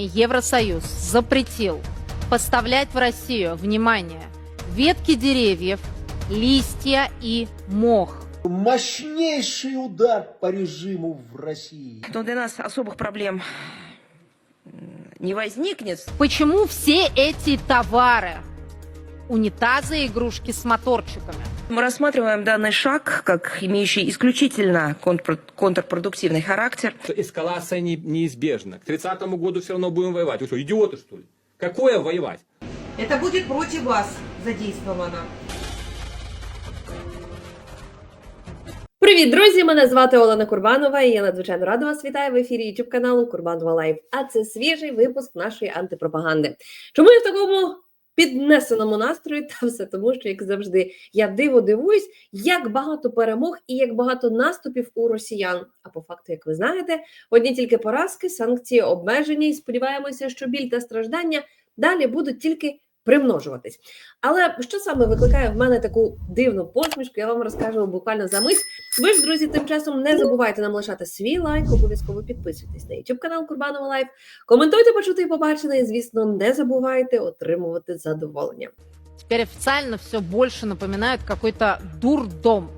Евросоюз запретил поставлять в Россию, внимание, ветки деревьев, листья и мох. Мощнейший удар по режиму в России. Но для нас особых проблем не возникнет. Почему все эти товары? Унитазы и игрушки с моторчиками. Мы рассматриваем данный шаг как имеющий исключительно контрпро- контрпродуктивный характер. что эскалация не- неизбежна. К 30 году все равно будем воевать. Вы что, идиоты, что ли? Какое воевать? Это будет против вас задействовано. Привіт, друзі! Мене звати Олена Курбанова, і я надзвичайно рада вас вітаю в ефірі youtube каналу Курбанова Лайв. А це свіжий випуск нашої антипропаганди. Чому я в такому піднесеному настрої? Та все тому, що як завжди я диво дивуюсь, як багато перемог і як багато наступів у росіян. А по факту, як ви знаєте, одні тільки поразки, санкції обмеження, і сподіваємося, що біль та страждання далі будуть тільки примножуватись. Але що саме викликає в мене таку дивну посмішку, я вам розкажу буквально за мить. Ви ж, друзі, тим часом не забувайте нам лишати свій лайк, обов'язково підписуйтесь на YouTube канал Курбанова Лайф, коментуйте, почути і побачене, і звісно, не забувайте отримувати задоволення. Теперь официально все больше напоминает какой-то дурдом.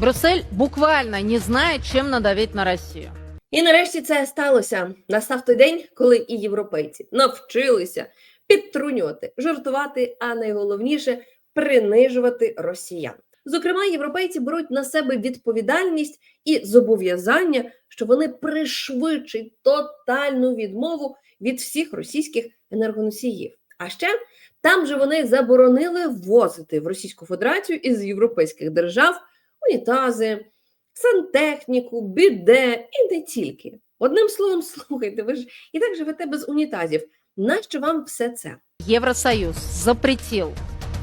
Брюссель буквально не знает, чем надавить на Россию. І нарешті це сталося. Настав той день, коли і європейці навчилися підтрунювати, жартувати, а найголовніше принижувати росіян. Зокрема, європейці беруть на себе відповідальність і зобов'язання, що вони пришвидшать тотальну відмову від всіх російських енергоносіїв. А ще там же вони заборонили ввозити в Російську Федерацію із європейських держав унітази, сантехніку, біде і не тільки. Одним словом, слухайте, ви ж і так живете без унітазів. Нащо вам все це? Евросоюз запретил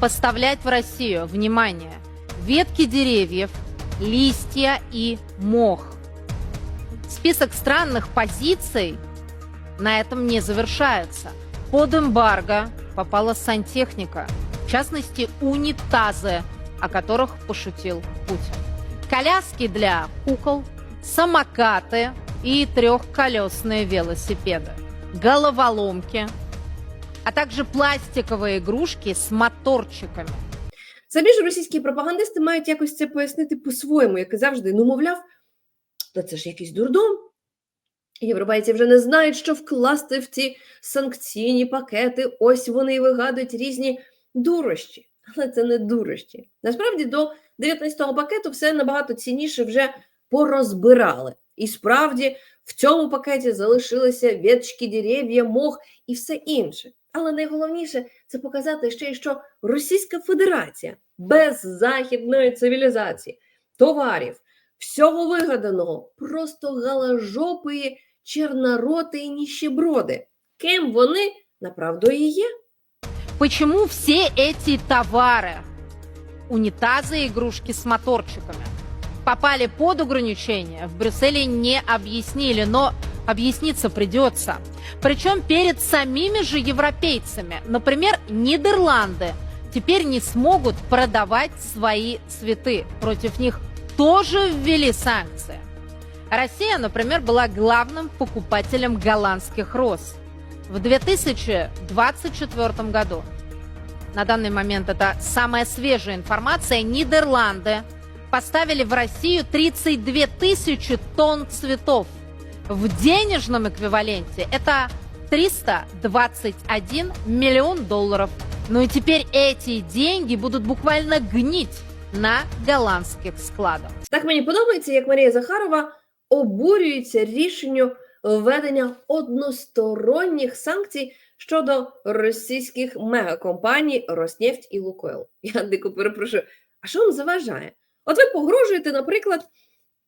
поставлять в Россию, внимание, ветки деревьев, листья и мох. Список странных позиций на этом не завершается. Под эмбарго попала сантехника, в частности унитазы, о которых пошутил Путин. Коляски для кукол, самокаты и трехколесные велосипеды, головоломки, а также пластиковые игрушки с моторчиками. Самі ж російські пропагандисти мають якось це пояснити по-своєму, як і завжди. Ну, мовляв, та це ж якийсь дурдом. Європейці вже не знають, що вкласти в ці санкційні пакети. Ось вони і вигадують різні дурощі. Але це не дурощі. Насправді до 19-го пакету все набагато цінніше вже порозбирали. І справді в цьому пакеті залишилися веточки, дерев'я, мох і все інше. Але найголовніше це показати ще й що Російська Федерація без західної цивілізації, товарів, всього вигаданого, просто галожопої, чернороти і ніщеброди. Ким вони направду і є? Почему все эти товары, унитазы и игрушки с моторчиками, Попали под ограничения, в Брюсселе не объяснили, но объясниться придется. Причем перед самими же европейцами. Например, Нидерланды теперь не смогут продавать свои цветы. Против них тоже ввели санкции. Россия, например, была главным покупателем голландских роз. В 2024 году, на данный момент это самая свежая информация, Нидерланды поставили в Россию 32 тысячи тонн цветов. В денежном эквиваленте это 321 миллион долларов. Ну и теперь эти деньги будут буквально гнить на голландских складах. Так мені подобається, як Марія Захарова обурюється рішенню введення односторонніх санкцій щодо російських мегакомпаній Роснефть і Лукойл. Я дико перепрошую, а що вам заважає? От ви погрожуєте, наприклад,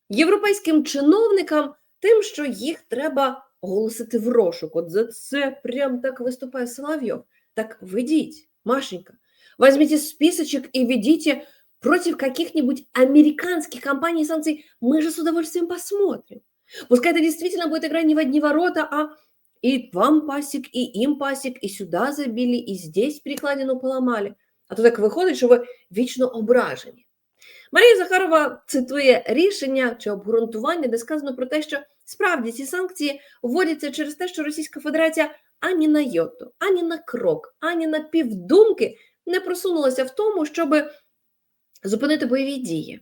європейським чиновникам тим, що їх треба оголосити в розшук. От за це прям так виступає Соловйов. Так ведіть, Машенька, возьмите списочек и ведите против каких-нибудь американских компаний санкций. Мы же с удовольствием посмотрим. Пускай это действительно будет игра не в одни ворота, а и вам пасик, и им пасик, и сюда забили, и здесь перекладину поломали. А то так виходить, що ви вічно ображені. Марія Захарова цитує рішення чи обґрунтування, де сказано про те, що Справді, ці санкції вводяться через те, що Російська Федерація ані на йоту, ані на крок, ані на півдумки не просунулася в тому, щоб зупинити бойові дії.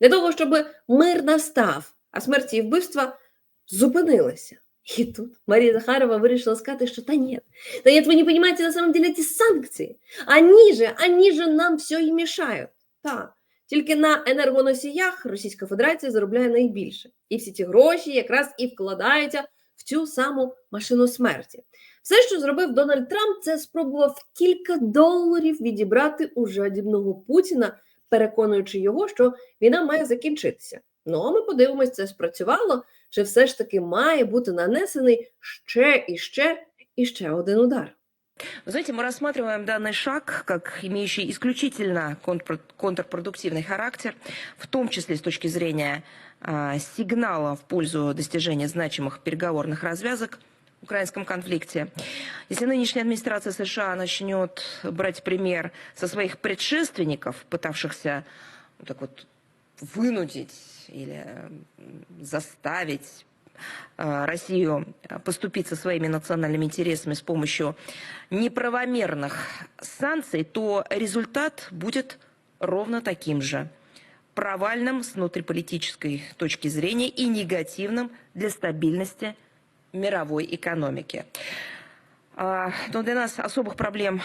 Для того, щоб мир настав, а смерті і вбивства зупинилися. І тут Мария Захарова вирішила сказати, що та нет, да нет, вы не понимаете на самом деле эти санкции. Они же, они же нам все і мішають. Так, тільки на енергоносіях Російська Федерація заробляє найбільше. І всі ці гроші якраз і вкладаються в цю саму машину смерті. Все, що зробив Дональд Трамп, це спробував кілька доларів відібрати у жадібного Путіна, переконуючи його, що війна має закінчитися. Ну, а ми подивимось, це спрацювало, чи все ж таки має бути нанесений ще і ще і ще один удар. Знаете, мы рассматриваем данный шаг как имеющий исключительно контрпро- контрпродуктивный характер, в том числе с точки зрения а, сигнала в пользу достижения значимых переговорных развязок в украинском конфликте. Если нынешняя администрация США начнет брать пример со своих предшественников, пытавшихся ну, так вот вынудить или заставить Россию э, поступить со своими национальными интересами с помощью неправомерных санкций, то результат будет ровно таким же. Провальным с внутриполитической точки зрения и негативным для стабильности мировой экономики. А, Но для нас особых проблем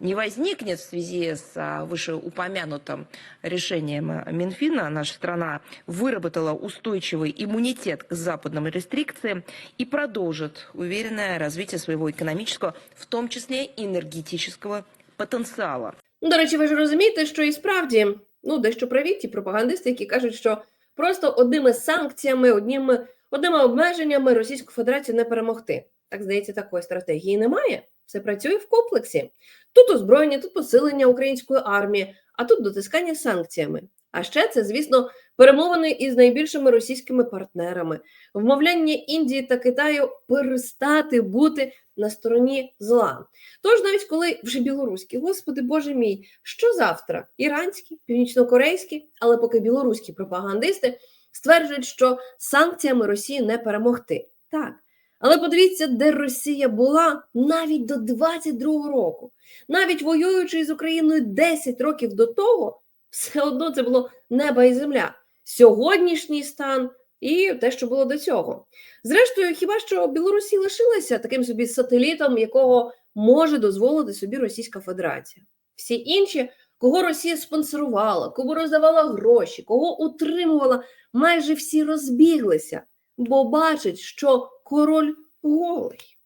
не возникнет в связи с а, вышеупомянутым решением а, Минфина. Наша страна выработала устойчивый иммунитет к западным рестрикциям и продолжит уверенное развитие своего экономического, в том числе и энергетического потенциала. Ну, До речі, ви ж розумієте, що і справді ну дещо праві ті пропагандисти, які кажуть, що просто одними санкціями, одніми, одними обмеженнями Російську Федерацію не перемогти. Так здається, такої стратегії немає. Все працює в комплексі. Тут озброєння, тут посилення української армії, а тут дотискання санкціями. А ще це, звісно, перемовини із найбільшими російськими партнерами, вмовляння Індії та Китаю перестати бути на стороні зла. Тож, навіть коли вже білоруські, господи боже мій, що завтра? Іранські, північнокорейські, але поки білоруські пропагандисти стверджують, що санкціями Росії не перемогти. Так. Але подивіться, де Росія була навіть до 22-го року. Навіть воюючи з Україною 10 років до того, все одно це було неба і земля. Сьогоднішній стан і те, що було до цього. Зрештою, хіба що Білорусі лишилася таким собі сателітом, якого може дозволити собі Російська Федерація. Всі інші, кого Росія спонсорувала, кому роздавала гроші, кого утримувала, майже всі розбіглися, бо бачать, що король голий.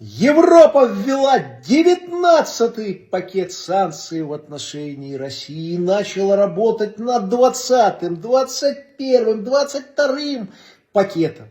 Европа ввела 19-й пакет санкций в отношении России и начала работать над 20-м, 21-м, 22-м пакетом.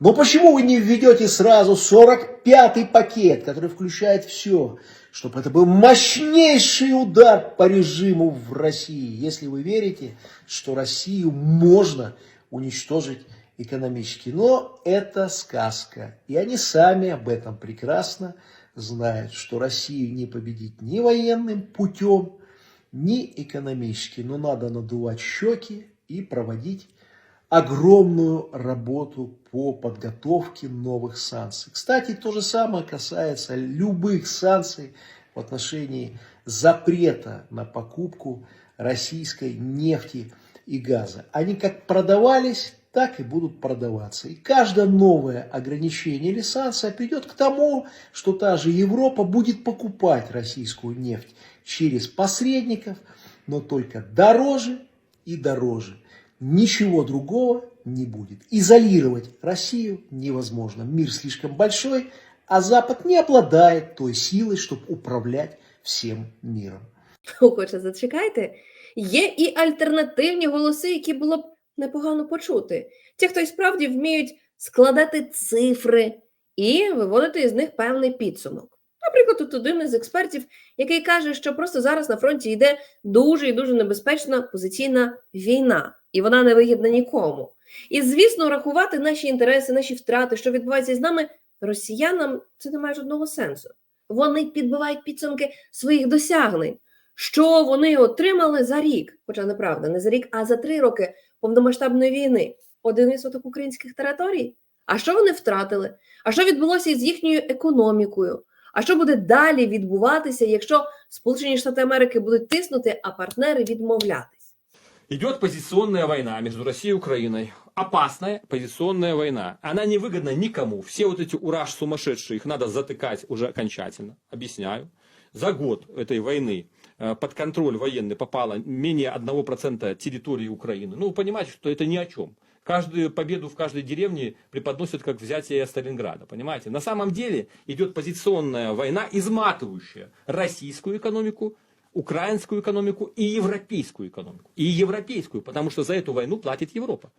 Но почему вы не введете сразу 45-й пакет, который включает все, чтобы это был мощнейший удар по режиму в России, если вы верите, что Россию можно уничтожить экономически. Но это сказка. И они сами об этом прекрасно знают, что Россию не победить ни военным путем, ни экономически. Но надо надувать щеки и проводить огромную работу по подготовке новых санкций. Кстати, то же самое касается любых санкций в отношении запрета на покупку российской нефти и газа. Они как продавались, так и будут продаваться. И каждое новое ограничение или санкция придет к тому, что та же Европа будет покупать российскую нефть через посредников, но только дороже и дороже. Ничего другого не будет. Изолировать Россию невозможно. Мир слишком большой, а Запад не обладает той силой, чтобы управлять всем миром. Хоче зачекайте. Є і альтернативні голоси, які було б непогано почути. Ті, хто і справді вміють складати цифри і виводити із них певний підсумок. Наприклад, тут один із експертів, який каже, що просто зараз на фронті йде дуже і дуже небезпечна позиційна війна, і вона не вигідна нікому. І, звісно, рахувати наші інтереси, наші втрати, що відбувається з нами, росіянам це не має жодного сенсу. Вони підбивають підсумки своїх досягнень що вони отримали за рік, хоча неправда, не за рік, а за три роки повномасштабної війни. Один відсоток українських територій. А що вони втратили? А що відбулося із їхньою економікою? А що буде далі відбуватися, якщо Сполучені Штати Америки будуть тиснути, а партнери відмовлятись? Идет позиционная война между Россией и Украиной. Опасная позиционная война. Она невыгодна никому. Все вот эти ураж сумасшедшие, их надо затыкать уже окончательно. Объясняю. За год этой войны э, Под контроль военный попало менее 1% территории Украины. Ну, вы понимаете, что это ни о чем. Каждую победу в каждой деревне преподносят как взятие Сталинграда. Понимаете? На самом деле идет позиционная война, изматывающая российскую экономику, украинскую экономику и европейскую экономику. И европейскую, потому что за эту войну платит Европа.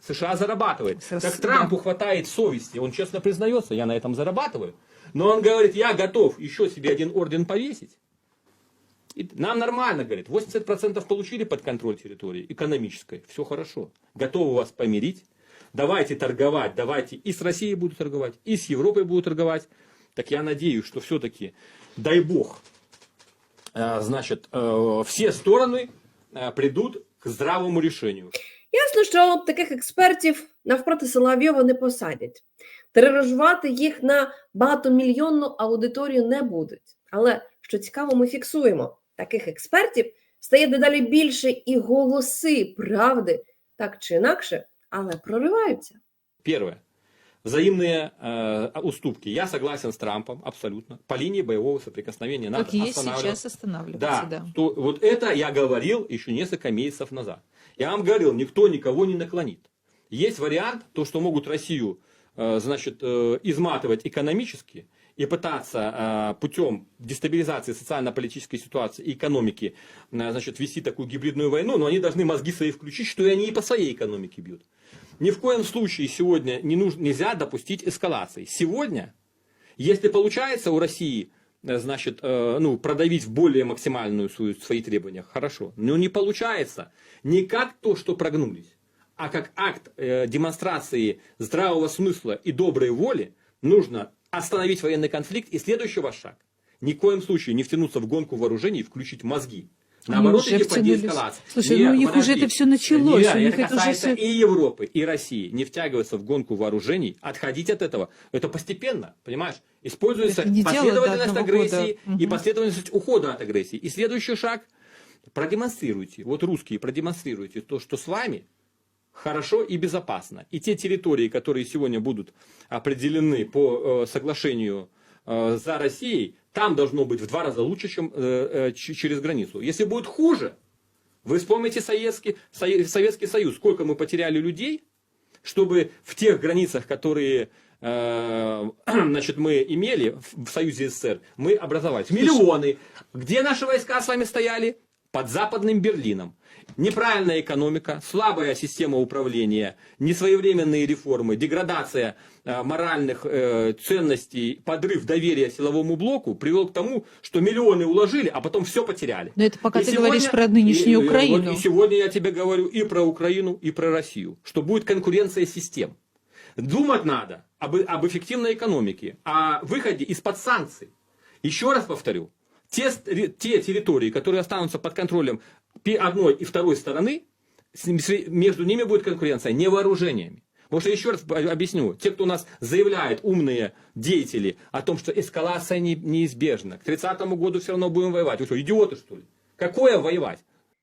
США зарабатывает. Сос- Так Трампу хватает совести, он честно признается, я на этом зарабатываю. Но он говорит, я готов еще себе один орден повесить. И нам нормально, говорит, 80% получили под контроль территории экономической, все хорошо. Готовы вас помирить, давайте торговать, давайте и с Россией буду торговать, и с Европой буду торговать. Так я надеюсь, что все-таки, дай бог, э, значит, э, все стороны э, придут к здравому решению. Ясно, що таких експертів навпроти Соловйова не посадять. Тиражувати їх на багатомільйонну аудиторію не будуть. Але що цікаво, ми фіксуємо, таких експертів стає дедалі більше, і голоси правди так чи інакше, але прориваються. Первое. Взаимные э, уступки. Я согласен с Трампом абсолютно. По линии боевого соприкосновения надо Как есть останавливать. сейчас останавливаться, Да, да. то вот это я говорил еще несколько месяцев назад. Я вам говорил, никто никого не наклонит. Есть вариант, то, что могут Россию э, значит, э, изматывать экономически и пытаться э, путем дестабилизации социально-политической ситуации и экономики э, значит, вести такую гибридную войну, но они должны мозги свои включить, что и они и по своей экономике бьют. Ни в коем случае сегодня не нужно, нельзя допустить эскалации. Сегодня, если получается у России э, значит, ну, продавить в более максимальную свою, свои требования, хорошо. Но не получается не как то, что прогнулись, а как акт демонстрации здравого смысла и доброй воли нужно остановить военный конфликт. И следующий ваш шаг. Ни в коем случае не втянуться в гонку вооружений и включить мозги. Наоборот, уже идти по деэскалации. Слушай, Нет, ну у них уже подожди. это все началось. Нет, у них это это уже касается все... и Европы, и России. Не втягиваться в гонку вооружений, отходить от этого. Это постепенно, понимаешь? Используется последовательность агрессии года. и последовательность ухода от агрессии. И следующий шаг продемонстрируйте, вот русские продемонстрируйте то, что с вами хорошо и безопасно. И те территории, которые сегодня будут определены по э, соглашению э, за Россией, там должно быть в два раза лучше, чем э, через границу. Если будет хуже, вы вспомните Советский, Со- Советский Союз, сколько мы потеряли людей, чтобы в тех границах, которые значит, мы имели в Союзе СССР, мы образовались. Миллионы. Где наши войска с вами стояли? Под Западным Берлином. Неправильная экономика, слабая система управления, несвоевременные реформы, деградация э, моральных э, ценностей, подрыв доверия силовому блоку привел к тому, что миллионы уложили, а потом все потеряли. Но это пока И ты сегодня- говоришь про нынешнюю и- и Украину. вот и сегодня я тебе говорю и про Украину, и про Россию, что будет конкуренция систем. Думать надо об, об эффективной экономике, о выходе из-под санкций. Еще раз повторю, те, ст- ре- те территории, которые останутся под контролем пи- одной и второй стороны, с ними- с- между ними будет конкуренция не вооружениями. Потому что, еще раз об- объясню, те, кто у нас заявляет, умные деятели, о том, что эскалация не- неизбежна, к 30 году все равно будем воевать. Вы что, идиоты, что ли? Какое воевать?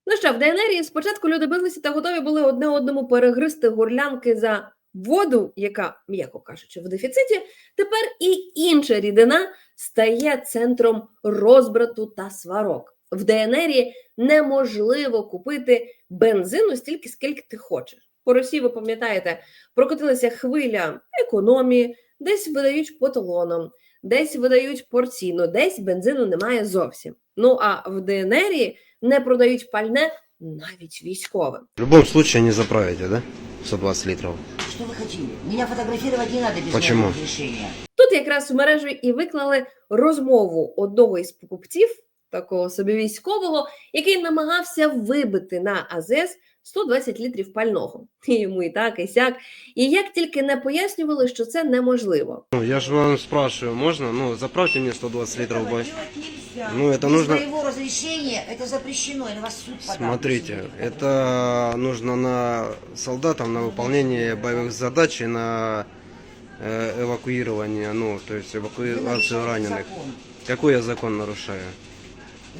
Ну що, в ДНР спочатку люди билися та готові були одне одному перегризти горлянки за воду, яка, м'яко кажучи, в дефіциті. Тепер і інша рідина стає центром розбрату та сварок. В ДНР неможливо купити бензину стільки, скільки ти хочеш. По Росії, ви пам'ятаєте, прокотилася хвиля економії, десь видають по талонам, десь видають порційно, десь бензину немає зовсім. Ну а в ДНР не продають пальне навіть військовим. В любом случае не заправите, да? 120 литров. Что вы хотели? Меня фотографировать не надо без Почему? моего разрешения. Тут якраз у мережу і виклали розмову одного із покупців, такого собі військового, який намагався вибити на АЗС 120 літрів пального. І йому і так, і сяк. І як тільки не пояснювали, що це неможливо. Ну, я же вам спрашиваю, можно? Ну, заправьте мне 120 литров Этого делать нельзя. нельзя. Ну, это Без нужно... моего разрешения это запрещено, или вас в суд подам. Смотрите, если вы это нужно на солдатам на выполнение боевых задач и на э, эвакуирование, ну, то есть Вы эвакуацию нарушаете раненых. закон. Какой я закон нарушаю?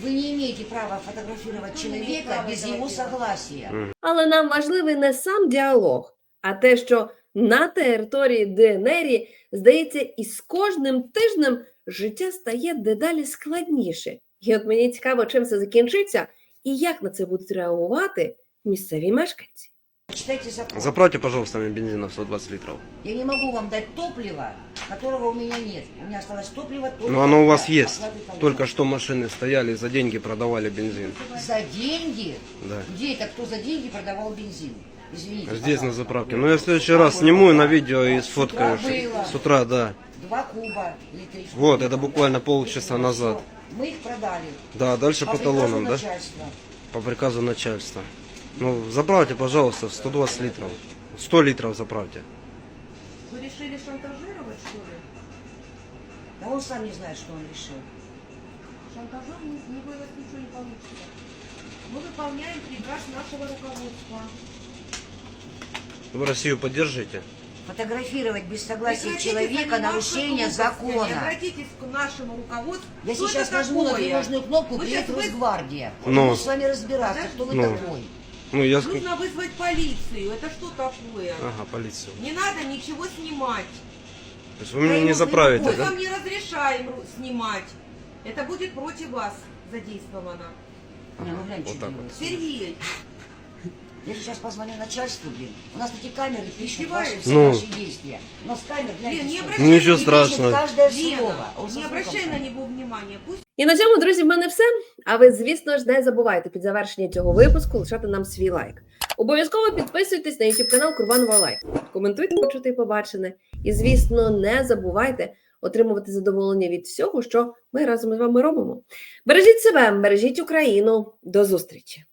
Вы не имеете права фотографировать Кто имеет человека право без этого его делать? согласия. Але нам важливий не сам діалог, а те, що на території ДНР, здається, із кожним тижнем життя стає дедалі складніше. І от мені цікаво, чим це закінчиться і як на це будуть реагувати місцеві мешканці. Читайте закон. Заправьте, пожалуйста, мне бензина в 120 литров. Я не могу вам дать топливо, которого у меня нет. У меня осталось топливо только... Но оно у вас для есть. оплаты талона. Только что машины стояли, за деньги продавали бензин. За деньги? Да. Где это кто за деньги продавал бензин? Извините, Здесь на пожалуйста. заправке. Но я в следующий раз сниму и на видео и сфоткаю. С утра было. С утра, да. Два куба или три штуки. Вот, это буквально полчаса Ну, назад. Мы их продали. Да, дальше по приказу талонам, да? начальства. По приказу начальства. Ну, заправьте, пожалуйста, в 120 литров. 100 литров заправьте. Вы решили шантажировать, что ли? Да он сам не знает, что он решил. Шантажом ни, ни вас ничего не получится. Мы выполняем приказ нашего руководства. Вы Россию поддержите? Фотографировать без согласия Прекратите человека заниматься нарушение глупостями, закона. Обратитесь к нашему руководству. Я сейчас это нажму на такое? тревожную кнопку, Вы приедет сейчас вы- Росгвардия. Ну. Буду с вами разбираться, кто вы Ну. такой. Ну, я... ск- Нужно вызвать полицию. Это что такое? Ага, полицию. Не надо ничего снимать. То есть вы меня не заправите, Мы да? вам не разрешаем ру- снимать. Это будет против вас задействовано. Не, ну глянь, Вот что так делает. Сергей, Я сейчас позвоню начальству, блин. У нас такие камеры пишут ваши, все Ну. наши действия. У нас камер, гляньте, Лен, не обращай ничего на него страшного. Каждое Лена, слово. Он со не звуком обращай на него внимания. Пусть І на цьому, друзі, в мене все. А ви, звісно ж, не забувайте під завершення цього випуску лишати нам свій лайк. Обов'язково підписуйтесь на YouTube канал Курбанова Лайф. Коментуйте, почути і побачене. І, звісно, не забувайте отримувати задоволення від всього, що ми разом з вами робимо. Бережіть себе, бережіть Україну. До зустрічі!